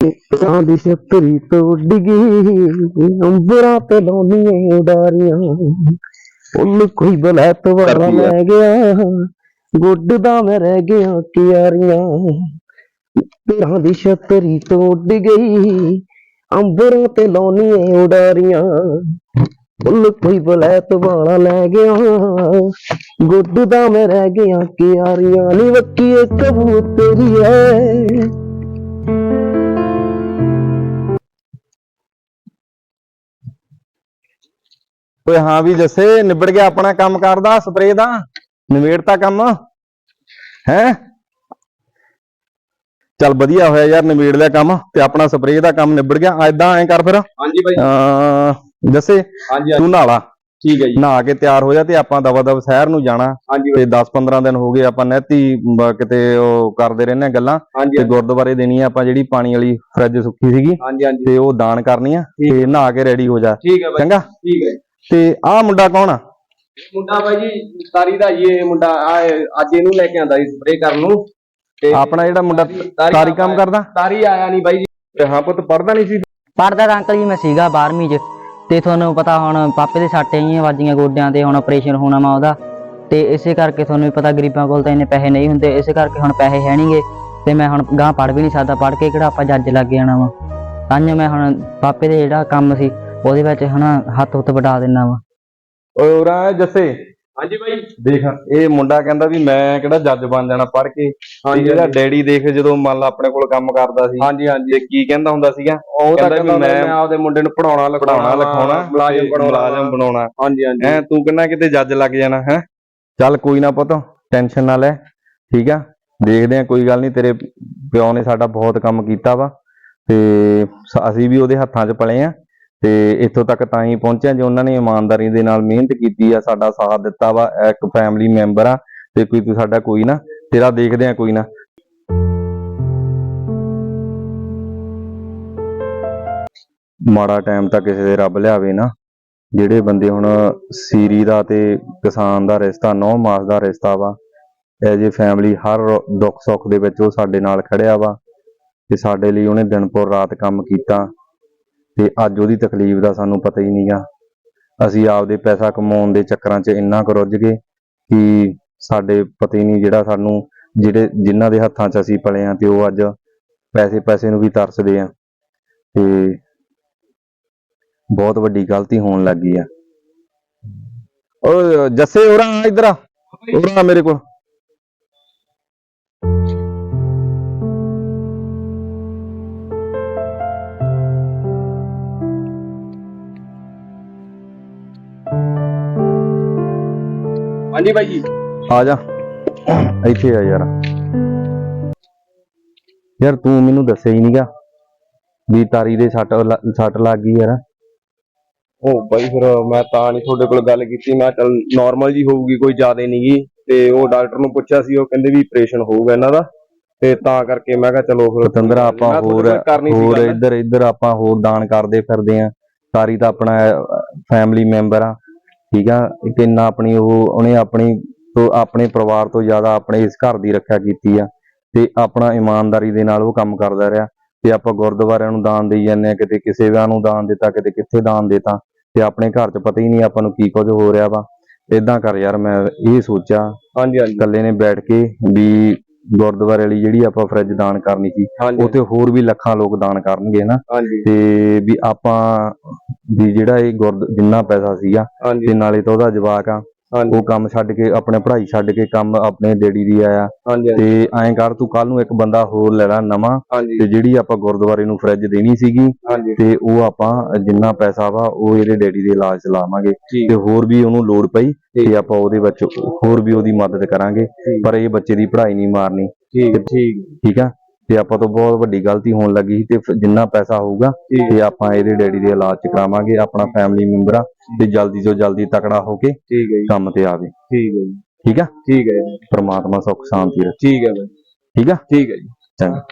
ਕਾਂ ਦੀ ਛਤਰੀ ਤੋਂ ਡਿੱਗੀ ਅੰਬਰਾਂ ਤੇ ਲਾਉਣੀਆਂ ਉਡਾਰੀਆਂ। ਉਹਨੂੰ ਕੋਈ ਬਲੈਤ ਵਾਲਾ। ਲੈ ਗਿਆ ਗੁੱਡ ਦਾ ਮੈਂ ਰਹਿ ਗਿਆ ਕਿਆਰੀਆਂ। ਕਾਂ ਦੀ ਛਤਰੀ ਤੋਂ ਡਿੱਗੀ ਅੰਬਰਾਂ ਤੇ ਲਾਉਣੀਆਂ ਉਡਾਰੀਆਂ। ਉਹਨੂੰ ਕੋਈ ਬਲੈਤ ਵਾਲਾ ਲੈ ਗਿਆ ਗੁੱਡ ਦਾ ਮੈਂ ਰਹਿ ਗਿਆ ਕਿਆਰੀਆਂ। ਨੀ ਵੱਕੀਏ ਕਬੂਤਰੀ ਐ। ਓਏ ਹਾਂ ਵੀ ਜੱਸੇ ਨਿਬੜ ਗਿਆ ਆਪਣਾ ਕੰਮ ਕਰਦਾ ਸਪਰੇਅ ਦਾ ਨਿਬੇੜਤਾ ਕੰਮ ਹੈ? ਚੱਲ ਵਧੀਆ ਹੋਇਆ ਯਾਰ ਨਿਬੇੜ ਲਿਆ ਕੰਮ ਤੇ ਆਪਣਾ ਸਪਰੇਅ ਦਾ ਕੰਮ ਨਿਬੜ ਗਿਆ। ਐਦਾਂ ਐਂ ਕਰ ਫਿਰ। ਹਾਂਜੀ ਬਾਈ। ਅਹ ਜੱਸੇ ਹਾਂਜੀ ਤੂੰ ਨਹਾਲਾ ਠੀਕ ਹੈ ਜੀ। ਨਹਾ ਕੇ ਤਿਆਰ ਹੋ ਜਾ ਤੇ ਆਪਾਂ ਦਵਾ ਦਵ ਸ਼ਹਿਰ ਨੂੰ ਜਾਣਾ। ਤੇ 10-15 ਦਿਨ ਹੋ ਗਏ ਆਪਾਂ ਨਹਿਤੀ ਕਿਤੇ ਉਹ ਕਰਦੇ ਰਹਿੰਦੇ ਆ ਗੱਲਾਂ। ਤੇ ਗੁਰਦੁਆਰੇ ਦੇਣੀ ਆ ਆਪਾਂ ਜਿਹੜੀ ਪਾਣੀ ਵਾਲੀ ਫਰਿੱਜ ਸੁੱਕੀ ਸੀਗੀ। ਤੇ ਉਹ ਦਾਨ ਕਰਨੀ ਆ ਤੇ ਨਹਾ ਕੇ ਰੈਡੀ ਹੋ ਜਾ। ਚੰਗਾ? ਠੀਕ ਹੈ। ਤੇ ਆਹ ਮੁੰਡਾ ਕੌਣ ਆ? ਇਹ ਮੁੰਡਾ ਬਾਈ ਜੀ ਤਾਰੀ ਦਾ ਜੀ ਇਹ ਮੁੰਡਾ ਆ ਅੱਜ ਇਹਨੂੰ ਲੈ ਕੇ ਆਂਦਾ ਸੀ ਸਪਰੇ ਕਰਨ ਨੂੰ। ਤੇ ਆਪਣਾ ਜਿਹੜਾ ਮੁੰਡਾ ਤਾਰੀ ਕੰਮ ਕਰਦਾ? ਤਾਰੀ ਆਇਆ ਨਹੀਂ ਬਾਈ ਜੀ। ਤੇ ਹਾਂ ਪੁੱਤ ਪੜਦਾ ਨਹੀਂ ਸੀ? ਪੜਦਾ ਤਾਂ ਅੰਕਲ ਜੀ ਮੈਂ ਸੀਗਾ 12ਵੀਂ ਚ ਤੇ ਤੁਹਾਨੂੰ ਪਤਾ ਹੁਣ ਪਾਪੇ ਦੇ ਸੱਟ ਆਈਆਂ ਵੱਜੀਆਂ ਗੋਡਿਆਂ ਤੇ ਹੁਣ ਆਪਰੇਸ਼ਨ ਹੋਣਾ ਵਾ ਉਹਦਾ। ਤੇ ਇਸੇ ਕਰਕੇ ਤੁਹਾਨੂੰ ਵੀ ਪਤਾ ਗਰੀਬਾਂ ਕੋਲ ਤਾਂ ਇੰਨੇ ਪੈਸੇ ਨਹੀਂ ਹੁੰਦੇ ਇਸੇ ਕਰਕੇ ਹੁਣ ਪੈਸੇ ਹੈ ਨਹੀਂਗੇ। ਤੇ ਮੈਂ ਹੁਣ ਗਾਂ ਪੜ ਵੀ ਨਹੀਂ ਸਕਦਾ ਪੜ ਕੇ ਕਿਹੜਾ ਆਪਾਂ ਜੱਜ ਲੱਗ ਜਾਣਾ ਵਾ। ਤਾਂ ਮੈਂ ਹੁਣ ਪਾਪੇ ਦੇ ਜਿਹੜਾ ਕੰਮ ਸੀ ਉਹਦੇ ਵਿੱਚ ਹਨਾ ਹੱਥ ਹੁੱਥ ਵਟਾ ਦਿੰਨਾ ਵਾ। ਓਏ ਉਰਾ ਜੱਸੇ। ਹਾਂਜੀ ਬਾਈ। ਦੇਖ ਇਹ ਮੁੰਡਾ ਕਹਿੰਦਾ ਵੀ ਮੈਂ ਕਿਹੜਾ ਜੱਜ ਬਣ ਜਾਣਾ ਪੜ ਕੇ। ਹਾਂਜੀ ਜਿਹੜਾ ਡੈਡੀ ਦੇਖ ਜਦੋਂ ਮੰਨ ਲਾ ਆਪਣੇ ਕੋਲ ਕੰਮ ਕਰਦਾ ਸੀ। ਹਾਂਜੀ ਹਾਂਜੀ। ਤੇ ਕੀ ਕਹਿੰਦਾ ਹੁੰਦਾ ਸੀਗਾ? ਉਹ ਤਾਂ ਕਹਿੰਦਾ ਵੀ ਮੈਂ ਆਪਦੇ ਮੁੰਡੇ ਨੂੰ ਪੜਾਉਣਾ ਪੜਾਉਣਾ ਲਿਖਾਉਣਾ। ਮੁਲਾਜ਼ਮ ਬਣਾਉਣਾ। ਮੁਲਾਜ਼ਮ ਬਣਾਉਣਾ। ਹਾਂਜੀ ਹਾਂਜੀ। ਹੈ ਤੂੰ ਕਹਿੰਦਾ ਕਿਤੇ ਜੱਜ ਲੱਗ ਜਾਣਾ ਹੈ? ਚੱਲ ਕੋਈ ਨਾ ਪੁੱਤ ਟੈਨਸ਼ਨ ਨਾ ਲੈ ਠੀਕ ਆ? ਦੇਖਦੇ ਆ ਕੋਈ ਗੱਲ ਨਹੀਂ ਤੇਰੇ ਪਿਓ ਨੇ ਸਾਡਾ ਬਹੁਤ ਕੰਮ ਕੀਤਾ ਵਾ। ਤੇ ਅਸੀਂ ਵੀ ਉਹਦੇ ਹੱਥਾਂ 'ਚ ਪਲੇ ਆ। ਤੇ ਇੱਥੋਂ ਤੱਕ ਤਾਂ ਹੀ ਪਹੁੰਚਿਆ ਜੇ ਉਹਨਾਂ ਨੇ ਇਮਾਨਦਾਰੀ ਦੇ ਨਾਲ ਮਿਹਨਤ ਕੀਤੀ ਆ, ਸਾਡਾ ਸਾਥ ਦਿੱਤਾ ਵਾ, ਇੱਕ ਫੈਮਿਲੀ ਮੈਂਬਰ ਆ, ਤੇ ਕੋਈ ਤੂੰ ਸਾਡਾ ਕੋਈ ਨਾ, ਤੇਰਾ ਦੇਖਦੇ ਆ ਕੋਈ ਨਾ। ਮਾੜਾ ਟਾਈਮ ਤਾਂ ਕਿਸੇ ਦੇ ਰੱਬ ਲਿਆਵੇ ਨਾ, ਜਿਹੜੇ ਬੰਦੇ ਹੁਣ ਸੀਰੀ ਦਾ ਤੇ ਕਿਸਾਨ ਦਾ ਰਿਸ਼ਤਾ, ਨੌ ਮਾਸ ਦਾ ਰਿਸ਼ਤਾ ਵਾ ਐਜ ਏ ਫੈਮਿਲੀ ਹਰ ਦੁੱਖ ਸੁੱਖ ਦੇ ਵਿੱਚ ਉਹ ਸਾਡੇ ਨਾਲ ਖੜਿਆ ਵਾ, ਤੇ ਸਾਡੇ ਲਈ ਉਹਨੇ ਦਿਨ ਪਰ ਰਾਤ ਕੰਮ ਕੀਤਾ। ਤੇ ਅੱਜ ਉਹਦੀ ਤਕਲੀਫ ਦਾ ਸਾਨੂੰ ਪਤਾ ਹੀ ਨਹੀਂਗਾ ਅਸੀਂ ਆਪਦੇ ਪੈਸਾ ਕਮਾਉਣ ਦੇ ਚੱਕਰਾਂ 'ਚ ਇੰਨਾ ਕੁ ਗਏ ਕਿ ਸਾਡੇ ਪਤਾ ਨਹੀਂ ਜਿਹੜਾ ਸਾਨੂੰ, ਜਿਹੜੇ ਜਿਨ੍ਹਾਂ ਦੇ ਹੱਥਾਂ 'ਚ ਅਸੀਂ ਪਲੇ ਆ ਤੇ ਉਹ ਅੱਜ ਪੈਸੇ ਪੈਸੇ ਨੂੰ ਵੀ ਤਰਸਦੇ ਆ। ਤੇ ਬਹੁਤ ਵੱਡੀ ਗਲਤੀ ਹੋਣ ਲੱਗੀ ਆ। ਓ ਜੱਸੇ ਉਰਾ ਆ ਇੱਧਰ ਆ। ਉਰਾ ਮੇਰੇ ਕੋਲ। ਹਾਂਜੀ ਬਾਈ ਜੀ। ਆ ਜਾ। ਇੱਥੇ ਆ ਯਾਰ। ਯਾਰ ਤੂੰ ਮੈਨੂੰ ਦੱਸਿਆ ਹੀ ਨਹੀਂਗਾ ਵੀ ਤਾਰੀ ਦੇ ਸੱਟ ਲ- ਸੱਟ ਲੱਗ ਗਈ ਯਾਰ। ਉਹ ਬਾਈ ਫਿਰ ਮੈਂ ਤਾਂ ਨਹੀਂ ਤੁਹਾਡੇ ਕੋਲ ਗੱਲ ਕੀਤੀ। ਮੈਂ ਚੱਲ ਨਾਰਮਲ ਜੀ ਹੋਊਗੀ ਕੋਈ ਜ਼ਿਆਦਾ ਨਹੀਂਗੀ। ਤੇ ਉਹ ਡਾਕਟਰ ਨੂੰ ਪੁੱਛਿਆ ਸੀ ਉਹ ਕਹਿੰਦੇ ਵੀ ਆਪਰੇਸ਼ਨ ਹੋਊਗਾ ਇਹਨਾਂ ਦਾ। ਤੇ ਤਾਂ ਕਰਕੇ ਮੈਂ ਕਿਹਾ ਚਲੋ ਫਿਰ ਪਤੰਦਰ ਆਪਾਂ ਮੈਂ ਤੁਹਾਡੇ ਹੋਰ ਕੋਲ ਕਰਨੀ ਸੀ ਹੋਰ ਗੱਲ। ਇੱਧਰ ਇੱਧਰ ਆਪਾਂ ਹੋਰ ਦਾਨ ਕਰਦੇ ਫਿਰਦੇ ਆ ਤਾਰੀ ਤਾਂ ਆਪਣਾ ਫੈਮਿਲੀ ਮੈਂਬਰ ਆ। ਠੀਕ ਆ ਕਿੰਨਾ ਆਪਣੀ ਉਹ ਉਹਨੇ ਆਪਣੀ ਤੋਂ ਆਪਣੇ ਪਰਿਵਾਰ ਤੋਂ ਜ਼ਿਆਦਾ ਆਪਣੇ ਇਸ ਘਰ ਦੀ ਰੱਖਿਆ ਕੀਤੀ ਆ ਤੇ ਆਪਣਾ ਇਮਾਨਦਾਰੀ ਦੇ ਨਾਲ ਉਹ ਕੰਮ ਕਰਦਾ ਰਿਹਾ ਤੇ ਆਪਾਂ ਗੁਰਦੁਆਰਿਆਂ ਨੂੰ ਦਾਨ ਦੇਈ ਜਾਂਦੇ ਆ ਕਿਤੇ ਕਿਸੇ ਵਿਆਹ ਨੂੰ ਦਾਨ ਦਿੱਤਾ ਕਿਤੇ ਕਿੱਥੇ ਦਾਨ ਦਿੱਤਾ ਤੇ ਆਪਣੇ ਘਰ 'ਚ ਪਤਾ ਹੀ ਨਹੀਂ ਆਪਾਂ ਨੂੰ ਕੀ ਕੁਝ ਹੋ ਰਿਹਾ ਵਾ। ਇਦਾਂ ਕਰ ਯਾਰ ਮੈਂ ਇਹ ਸੋਚਿਆ ਹਾਂਜੀ ਹਾਂਜੀ। ਇਕੱਲੇ ਨੇ ਬੈਠ ਕੇ ਵੀ ਗੁਰਦੁਆਰੇ ਵਾਲੀ ਜਿਹੜੀ ਆਪਾਂ ਫਰਿੱਜ ਦਾਨ ਕਰਨੀ ਸੀ ਉਤੇ ਹੋਰ ਵੀ ਲੱਖਾਂ ਲੋਕ ਦਾਨ ਕਰਨਗੇ ਨਾ ਤੇ ਵੀ ਆਪਾਂ ਵੀ ਜਿਹੜਾ ਇਹ ਗੁਰਦ ਜਿੰਨਾ ਪੈਸਾ ਸੀਗਾ ਤੇ ਨਾਲੇ ਤਾਂ ਉਹਦਾ ਜਵਾਕ ਆ ਉਹ ਕੰਮ ਛੱਡ ਕੇ ਆਪਣੇ ਪੜ੍ਹਾਈ ਛੱਡ ਕੇ ਕੰਮ ਆਪਣੇ ਡੈਡੀ ਦੀ ਆਇਆ। ਤੇ ਐਂ ਕਰ ਤੂੰ ਕੱਲ ਨੂੰ ਇੱਕ ਬੰਦਾ ਹੋਰ ਲੈ ਲੈ ਨਵਾਂ ਤੇ ਜਿਹੜੀ ਆਪਾਂ ਗੁਰਦੁਆਰੇ ਨੂੰ ਫਰਿੱਜ ਦੇਣੀ ਸੀਗੀ ਤੇ ਉਹ ਆਪਾਂ ਜਿੰਨਾ ਪੈਸਾ ਵਾ ਉਹ ਇਹਦੇ ਡੈਡੀ ਦੇ ਇਲਾਜ ਚ ਲਾਵਾਂਗੇ। ਠੀਕ ਤੇ ਹੋਰ ਵੀ ਉਹਨੂੰ ਲੋੜ ਪਈ ਤੇ ਆਪਾਂ ਉਹਦੇ ਵਿੱਚ ਹੋਰ ਵੀ ਉਹਦੀ ਮਦਦ ਕਰਾਂਗੇ। ਪਰ ਇਹ ਬੱਚੇ ਦੀ ਪੜ੍ਹਾਈ ਨਹੀਂ ਮਾਰਨੀ। ਠੀਕ ਠੀਕ ਠੀਕ ਆ? ਤੇ ਆਪਾਂ ਤੋਂ ਬਹੁਤ ਵੱਡੀ ਗਲਤੀ ਹੋਣ ਲੱਗੀ ਸੀ ਤੇ ਜਿੰਨਾ ਪੈਸਾ ਹੋਊਗਾ। ਤੇ ਆਪਾਂ ਇਹਦੇ ਡੈਡੀ ਦੇ ਇਲਾਜ ਚ ਕਰਾਵਾਂਗੇ ਆਪਣਾ ਫੈਮਿਲੀ ਮੈਂਬਰ ਤੇ ਜਲਦੀ ਤੋਂ ਜਲਦੀ ਤਕੜਾ ਹੋ ਕੇ ਹੈ ਕੰਮ ਤੇ ਆਵੇ। ਠੀਕ ਹੈ ਜੀ। ਠੀਕ ਆ? ਠੀਕ ਹੈ ਜੀ। ਪ੍ਰਮਾਤਮਾ ਸੁੱਖ ਸ਼ਾਂਤੀ ਰੱਖੇ। ਠੀਕ ਹੈ ਬਾਈ। ਠੀਕ ਆ? ਠੀਕ ਹੈ ਜੀ। ਚੰਗਾ।